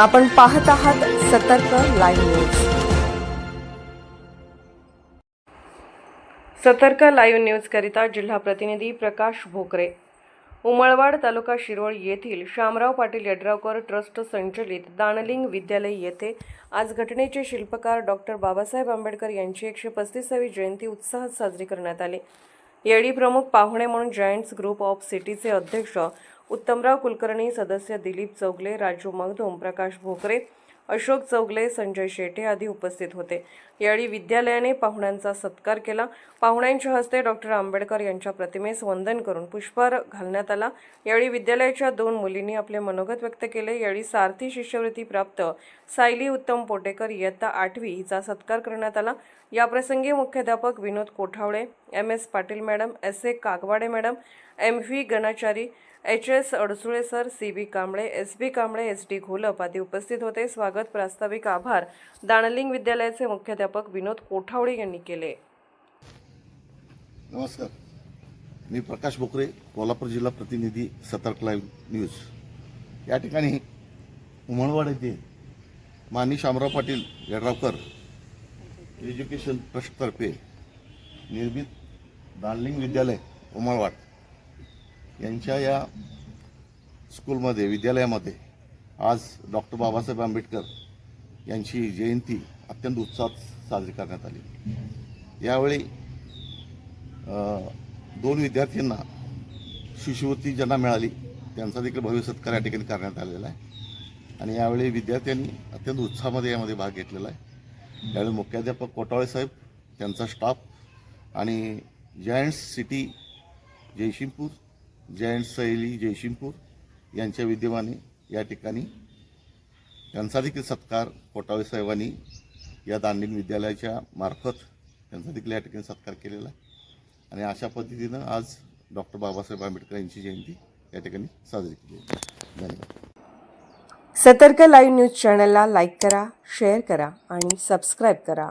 आपण पाहत आहात Satark live news. Satark live न्यूजकरिता जिल्हा प्रतिनिधी प्रकाश भोकरे. उमळवाड तालुका शिरोळ येथील शामराव पाटील यड्रावकर ट्रस्ट संचलित दानलिंग विद्यालय येथे आज घटनेचे शिल्पकार डॉक्टर बाबासाहेब आंबेडकर यांची एकशे पस्तीसावी जयंती उत्साहात साजरी करण्यात आली. यावेळी प्रमुख पाहुणे म्हणून जायंट्स ग्रुप ऑफ सिटीचे अध्यक्ष उत्तमराव कुलकर्णी सदस्य दिलीप चौगले राजू मगदूम प्रकाश भोकरे अशोक चौगले संजय शेटे आदी उपस्थित होते. यावेळी विद्यालयाने पाहुण्यांचा सत्कार केला. पाहुण्यांच्या हस्ते डॉक्टर आंबेडकर यांच्या प्रतिमेस वंदन करून पुष्पहार घालण्यात आला. यावेळी विद्यालयाच्या दोन मुलींनी आपले मनोगत व्यक्त केले. यावेळी सारथी शिष्यवृत्ती प्राप्त सायली उत्तम पोटेकर इयत्ता आठवी हिचा सत्कार करण्यात आला. याप्रसंगी मुख्याध्यापक Vinod Kothawale M S Patil madam S A Kagwade madam M V Ganachari H S Adsule sir C B Kamble S B Kamble S D Gholap आदी उपस्थित होते. स्वागत प्रास्ताविक आभार. दाणलिंग विद्यालयाचे मुख्याध्यापक विनोद कोठावडे यांनी केले. नमस्कार. मी प्रकाश बोकरे कोल्हापूर जिल्हा प्रतिनिधी सतर्क लाईव्ह न्यूज. या ठिकाणी उमळवाड येथे मानी शामराव पाटील यड्रावकर एज्युकेशन ट्रस्टतर्फे निर्मित दार्लिंग विद्यालय उमळवाड. यांच्या या स्कूलमध्ये विद्यालयामध्ये आज डॉक्टर बाबासाहेब आंबेडकर यांची जयंती अत्यंत उत्साहात साजरी करण्यात आली. यावेळी दोन विद्यार्थ्यांना शिष्यवृत्ती ज्यांना मिळाली त्यांचा देखील भव्य सत्कार या ठिकाणी करण्यात आलेला आहे. आणि यावेळी विद्यार्थ्यांनी अत्यंत उत्साहामध्ये यामध्ये भाग घेतलेला आहे. यावेळी मुख्याध्यापक कोटाळे साहेब त्यांचा स्टाफ आणि जायंट्स सिटी जयशिंगपूर जयंत शैली जयशिंगपूर यांच्या विद्यमाने या ठिकाणी त्यांचा देखील सत्कार कोटावे साहेबांनी या दांडिंग विद्यालयाच्या मार्फत त्यांचा देखील या ठिकाणी सत्कार केलेला आहे. आणि अशा पद्धतीनं आज डॉक्टर बाबासाहेब आंबेडकर यांची जयंती या ठिकाणी साजरी केली आहे. धन्यवाद. सतर्क लाईव्ह न्यूज चॅनलला लाईक करा शेअर करा आणि सबस्क्राईब करा.